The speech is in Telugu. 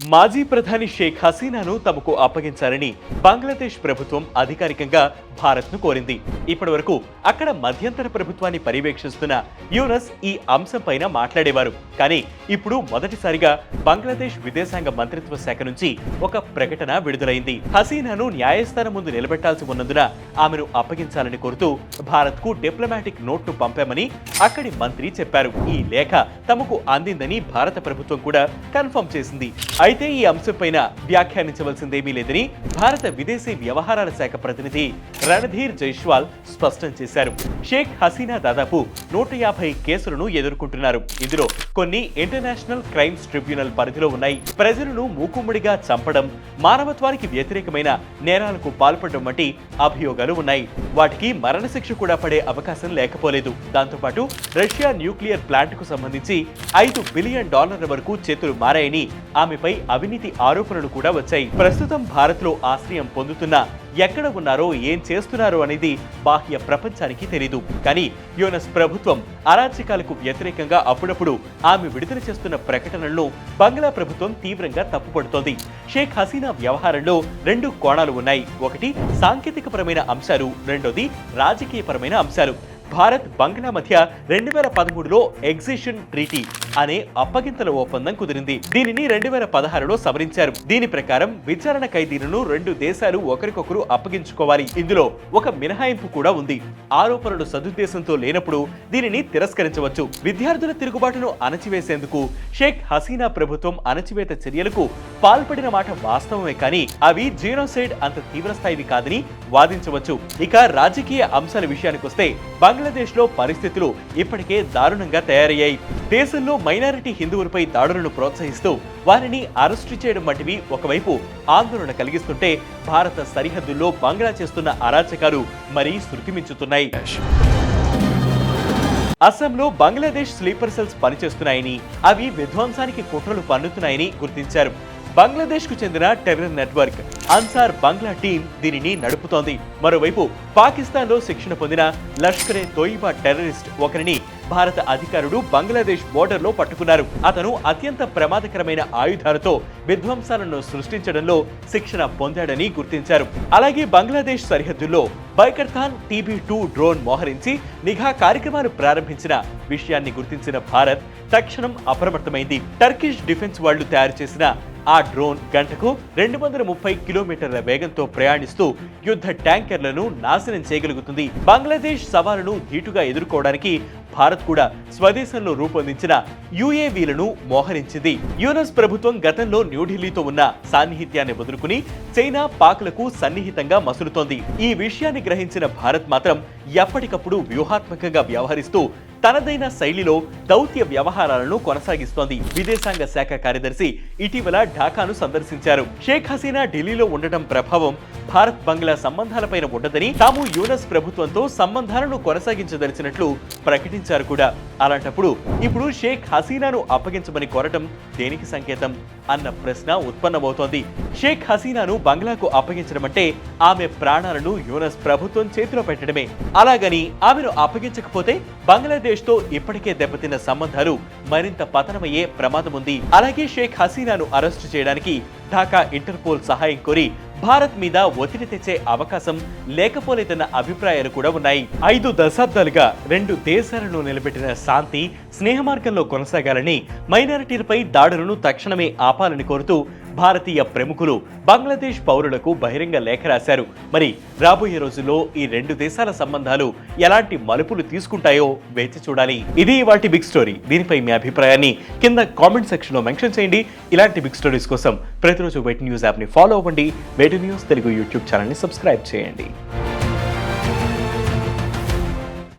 మాజీ ప్రధాని షేక్ హసీనాను తమకు అప్పగించాలని బంగ్లాదేశ్ ప్రభుత్వం అధికారికంగా భారత్ను కోరింది. ఇప్పటి వరకు అక్కడ మధ్యంతర ప్రభుత్వాన్ని పర్యవేక్షిస్తున్న యూనస్ ఈ అంశంపైన మాట్లాడేవారు. కానీ ఇప్పుడు మొదటిసారిగా బంగ్లాదేశ్ విదేశాంగ మంత్రిత్వ శాఖ నుంచి ఒక ప్రకటన విడుదలైంది. హసీనాను న్యాయస్థానం ముందు నిలబెట్టాల్సి ఉన్నందున ఆమెను అప్పగించాలని కోరుతూ భారత్కు డిప్లొమాటిక్ నోట్ను పంపామని అక్కడి మంత్రి చెప్పారు. ఈ లేఖ తమకు అందిందని భారత ప్రభుత్వం కూడా కన్ఫర్మ్ చేసింది. అయితే ఈ అంశంపైన వ్యాఖ్యానించవలసిందేమీ లేదని భారత విదేశీ వ్యవహారాల శాఖ ప్రతినిధి రణధీర్ జైష్వాల్ స్పష్టం చేశారు. షేక్ హసీనా దాదాపు నూట యాభై కేసులను ఎదుర్కొంటున్నారు. ఇందులో కొన్ని ఇంటర్నేషనల్ క్రైమ్స్ ట్రిబ్యునల్ పరిధిలో ఉన్నాయి. ప్రజలను మూకుమ్మడిగా చంపడం మానవత్వానికి వ్యతిరేకమైన నేరాలకు పాల్పడడం వంటి అభియోగాలు ఉన్నాయి. వాటికి మరణశిక్ష కూడా పడే అవకాశం లేకపోలేదు. దాంతోపాటు రష్యా న్యూక్లియర్ ప్లాంట్కు సంబంధించి ఐదు బిలియన్ డాలర్ల వరకు చేతులు మారాయని ఆమెపై అవినీతి ఆరోపణలు కూడా వచ్చాయి. ప్రస్తుతం భారత్లో ఆశ్రయం పొందుతున్న ఎక్కడ ఉన్నారో ఏం చేస్తున్నారో అనేది బాహ్య ప్రపంచానికి తెలీదు. కానీ యోనస్ ప్రభుత్వం అరాచకాలకు వ్యతిరేకంగా అప్పుడప్పుడు ఆమె విడుదల చేస్తున్న ప్రకటనలను బంగ్లా ప్రభుత్వం తీవ్రంగా తప్పుపడుతోంది షేక్ హసీనా వ్యవహారంలో రెండు కోణాలు ఉన్నాయి. ఒకటి సాంకేతికపరమైన అంశాలు. రెండోది రాజకీయపరమైన అంశాలు. భారత్ బంగ్లా మధ్య రెండు వేల పదమూడులో ఎగ్జిషన్ ట్రీటీ అనే అప్పగింతల ఒప్పందం కుదిరింది. దీనిని రెండు వేల పదహారులో సవరించారు. దీని ప్రకారం విచారణ ఖైదీలను రెండు దేశాలు ఒకరికొకరు అప్పగించుకోవాలి. ఇందులో ఒక మినహాయింపు కూడా ఉంది. ఆరోపణలు సదుద్దేశంతో లేనప్పుడు దీనిని తిరస్కరించవచ్చు. విద్యార్థుల తిరుగుబాటును అణచివేసేందుకు షేక్ హసీనా ప్రభుత్వం అణచివేత చర్యలకు పాల్పడిన మాట వాస్తవమే కానీ అవి జీనోసైడ్ అంత తీవ్రస్థాయివి కాదని వాదించవచ్చు. ఇక రాజకీయ అంశాల విషయానికొస్తే బంగ్లాదేశ్లో పరిస్థితులు ఇప్పటికే దారుణంగా తయారయ్యాయి. దేశంలో మైనారిటీ హిందువులపై దాడులను ప్రోత్సహిస్తూ వారిని అరెస్టు చేయడం వంటివి ఒకవైపు ఆందోళన కలిగిస్తుంటే భారత సరిహద్దుల్లో బంగ్లా చేస్తున్న అరాచకాలు మరీ శృతిమించుతున్నాయి. అస్సాంలో బంగ్లాదేశ్ స్లీపర్ సెల్స్ పనిచేస్తున్నాయని అవి విధ్వంసానికి కుట్రలు పన్నుతున్నాయని గుర్తించారు. బంగ్లాదేశ్కు చెందిన terror network Ansar Bangla team దీనిని నడుపుతోంది. మరోవైపు పాకిస్తాన్లో శిక్షణ పొందిన లష్కరే తోయిబా టెర్రరిస్ట్ ఒకరిని భారత అధికారులు బంగ్లాదేశ్ బోర్డర్లో పట్టుకున్నారు. అతను అత్యంత ప్రమాదకరమైన ఆయుధాలతో విధ్వంసాలను సృష్టించడంలో శిక్షణ పొందాడని గుర్తించారు. అలాగే బంగ్లాదేశ్ సరిహద్దుల్లో బైకర్థాన్ టీబీ టూ డ్రోన్ మోహరించి నిఘా కార్యక్రమాలు ప్రారంభించిన విషయాన్ని గుర్తించిన భారత్ తక్షణం అప్రమత్తమైంది. టర్కిష్ డిఫెన్స్ వాళ్ళు తయారు చేసిన ఆ డ్రోన్ గంటకు రెండు వందల ముప్పై కిలోమీటర్ల వేగంతో ప్రయాణిస్తూ యుద్ధ ట్యాంకర్లను నాశనం చేయగలుగుతుంది. బంగ్లాదేశ్ సవాలును ధీటుగా ఎదుర్కోవడానికి భారత్ కూడా స్వదేశంలో రూపొందించిన యుఏవీలను మోహరించింది. యుఎస్ ప్రభుత్వం గతంలో న్యూఢిల్లీతో ఉన్న సాన్నిహిత్యాన్ని వదులుకుని చైనా పాక్లకు సన్నిహితంగా మసులుతోంది. ఈ విషయాన్ని గ్రహించిన భారత్ మాత్రం ఎప్పటికప్పుడు వ్యూహాత్మకంగా వ్యవహరిస్తూ తనదైన శైలిలో దౌత్య వ్యవహారాలను కొనసాగిస్తోంది. విదేశాంగ శాఖ కార్యదర్శి ఇటీవల ఢాకాను సందర్శించారు. షేక్ హసీనా ఢిల్లీలో ఉండటం ప్రభావం భారత్ బంగ్లా సంబంధాలపైన ఉండదని తాము యూనస్ ప్రభుత్వంతో సంబంధాలను కొనసాగించదలిచినట్లు ప్రకటించారు కూడా. అలాంటప్పుడు ఇప్పుడు షేక్ హసీనాను అప్పగించమని కోరటం దేనికి సంకేతం అన్న ప్రశ్న ఉత్పన్నమవుతోంది. షేక్ హసీనాను బంగ్లాకు అప్పగించడం అంటే ఆమె ప్రాణాలను యునస్ ప్రభుత్వం చేతిలో పెట్టడమే. అలాగని ఆమెను అప్పగించకపోతే బంగ్లాదేశ్ తో ఇప్పటికే దెబ్బతిన్న సంబంధాలు మరింత పతనమయ్యే ప్రమాదం ఉంది. అలాగే షేక్ హసీనాను అరెస్టు చేయడానికి ఢాకా ఇంటర్పోల్ సహాయం కోరి భారత్ మీద ఒత్తిడి తెచ్చే అవకాశం లేకపోలేదన్న అభిప్రాయాలు కూడా ఉన్నాయి. ఐదు దశాబ్దాలుగా రెండు దేశాలను నిలబెట్టిన శాంతి స్నేహ మార్గంలో కొనసాగాలని మైనారిటీలపై దాడులను తక్షణమే ఆపాలని కోరుతూ భారతీయ ప్రముఖులు బంగ్లాదేశ్ పౌరులకు బహిరంగ లేఖ రాశారు. మరి రాబోయే రోజుల్లో ఈ రెండు దేశాల సంబంధాలు ఎలాంటి మలుపులు తీసుకుంటాయో వేచి చూడాలి. ఇది వాటి బిగ్ స్టోరీ. దీనిపై మీ అభిప్రాయాన్ని కింద కామెంట్ సెక్షన్లో మెన్షన్ చేయండి. ఇలాంటి బిగ్ స్టోరీస్ కోసం ప్రతిరోజు వెట్ న్యూస్ యాప్ని ఫాలో అవ్వండి. వెట్ న్యూస్ తెలుగు యూట్యూబ్ ఛానల్ని సబ్స్క్రైబ్ చేయండి.